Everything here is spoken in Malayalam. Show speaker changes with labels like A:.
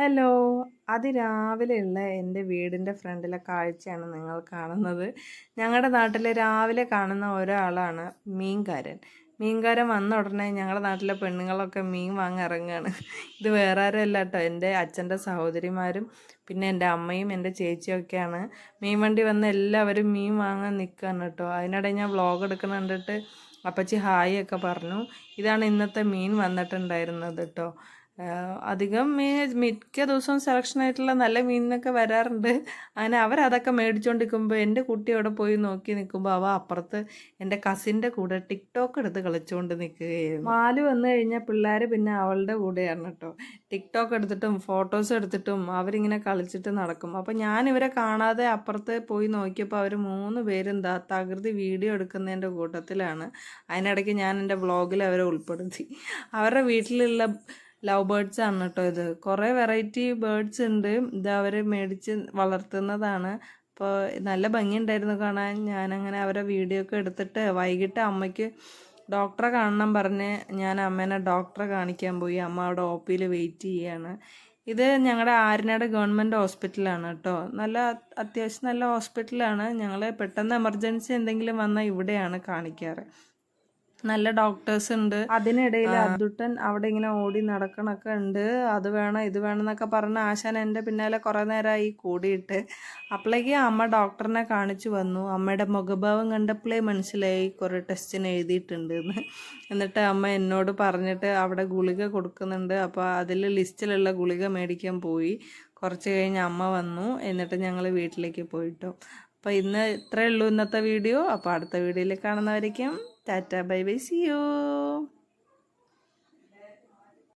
A: ഹലോ. അതിരാവിലെയുള്ള എന്റെ വീടിന്റെ ഫ്രണ്ടിലെ കാഴ്ചയാണ് നിങ്ങൾ കാണുന്നത്. ഞങ്ങളുടെ നാട്ടിൽ രാവിലെ കാണുന്ന ഒരാളാണ് മീൻകാരൻ. മീൻകാരൻ വന്ന ഉടനെ ഞങ്ങളുടെ നാട്ടിലെ പെണ്ണുങ്ങളൊക്കെ മീൻ വാങ്ങി ഇറങ്ങുകയാണ്. ഇത് വേറെ ആരുമല്ല കേട്ടോ എന്റെ അച്ഛന്റെ സഹോദരിമാരും പിന്നെ എന്റെ അമ്മയും എന്റെ ചേച്ചിയൊക്കെയാണ് മീൻ വണ്ടി വന്ന് എല്ലാവരും മീൻ വാങ്ങാൻ നിൽക്കുകയാണ് കേട്ടോ അതിനിടെ ഞാൻ വ്ളോഗ് എടുക്കുന്ന അപ്പച്ചി ഹായ് ഒക്കെ പറഞ്ഞു. ഇതാണ് ഇന്നത്തെ മീൻ വന്നിട്ടുണ്ടായിരുന്നത് കേട്ടോ അധികം മീൻ മിക്ക ദിവസവും സെലക്ഷൻ ആയിട്ടുള്ള നല്ല മീനിനൊക്കെ വരാറുണ്ട്. അങ്ങനെ അവരതൊക്കെ മേടിച്ചുകൊണ്ടിരിക്കുമ്പോൾ എന്റെ കുട്ടി അവിടെ പോയി നോക്കി നിൽക്കുമ്പോൾ അവ അപ്പുറത്ത് എന്റെ കസിന്റെ കൂടെ ടിക്ടോക്ക് എടുത്ത് കളിച്ചുകൊണ്ട് നിൽക്കുകയായിരുന്നു മാൽ വന്നു കഴിഞ്ഞാൽ പിള്ളേർ പിന്നെ അവളുടെ കൂടെയാണ് കേട്ടോ. ടിക്ടോക്ക് എടുത്തിട്ടും ഫോട്ടോസ് എടുത്തിട്ടും അവരിങ്ങനെ കളിച്ചിട്ട് നടക്കും. അപ്പോൾ ഞാൻ ഇവരെ കാണാതെ അപ്പുറത്ത് പോയി നോക്കിയപ്പോൾ അവർ മൂന്ന് പേരും ദാ തകൃതി വീഡിയോ എടുക്കുന്നതിന്റെ കൂട്ടത്തിലാണ്. അതിനിടയ്ക്ക് ഞാൻ എന്റെ വ്ളോഗിൽ അവരെ ഉൾപ്പെടുത്തി. അവരുടെ വീട്ടിലുള്ള ലവ് ബേർഡ്സ് ആണ് കേട്ടോ ഇത്. കുറേ വെറൈറ്റി ബേർഡ്സ് ഉണ്ട്. ഇത് അവർ മേടിച്ച് വളർത്തുന്നതാണ്. അപ്പോൾ നല്ല ഭംഗിയുണ്ടായിരുന്നു കാണാൻ. ഞാനങ്ങനെ അവരെ വീഡിയോ ഒക്കെ എടുത്തിട്ട് വൈകിട്ട് അമ്മയ്ക്ക് ഡോക്ടറെ കാണണം പറഞ്ഞ് ഞാൻ അമ്മേനെ ഡോക്ടറെ കാണിക്കാൻ പോയി. അമ്മ അവിടെ ഒ പിയിൽ വെയിറ്റ് ചെയ്യാണ്. ഇത് ഞങ്ങളുടെ ആര്യനാട് ഗവൺമെന്റ് ഹോസ്പിറ്റലാണ് കേട്ടോ. നല്ല അത്യാവശ്യം നല്ല ഹോസ്പിറ്റലാണ്. ഞങ്ങൾ പെട്ടെന്ന് എമർജൻസി എന്തെങ്കിലും വന്നാൽ ഇവിടെയാണ് കാണിക്കാറ്. നല്ല ഡോക്ടേഴ്സ് ഉണ്ട്. അതിനിടയിൽ അദ്ദുട്ടൻ അവിടെ ഇങ്ങനെ ഓടി നടക്കണൊക്കെ ഉണ്ട്. അത് വേണം ഇത് വേണം എന്നൊക്കെ പറഞ്ഞ് ആശാൻ എന്റെ പിന്നാലെ കുറേ നേരമായി കൂടിയിട്ട് അപ്പോഴേക്ക് അമ്മ ഡോക്ടറിനെ കാണിച്ചു വന്നു. അമ്മയുടെ മുഖഭാവം കണ്ടപ്പോഴേ മനസ്സിലായി കുറേ ടെസ്റ്റിന് എഴുതിയിട്ടുണ്ട് എന്ന് എന്നിട്ട് അമ്മ എന്നോട് പറഞ്ഞിട്ട് അവിടെ ഗുളിക കൊടുക്കുന്നുണ്ട്. അപ്പോൾ അതിൽ ലിസ്റ്റിലുള്ള ഗുളിക മേടിക്കാൻ പോയി. കുറച്ച് കഴിഞ്ഞ് അമ്മ വന്നു. എന്നിട്ട് ഞങ്ങൾ വീട്ടിലേക്ക് പോയിട്ടു. അപ്പോൾ ഇന്ന് ഇത്രയേ ഉള്ളൂ ഇന്നത്തെ വീഡിയോ. അപ്പോൾ അടുത്ത വീഡിയോയിൽ കാണുന്നവരേക്കും tata bye bye see you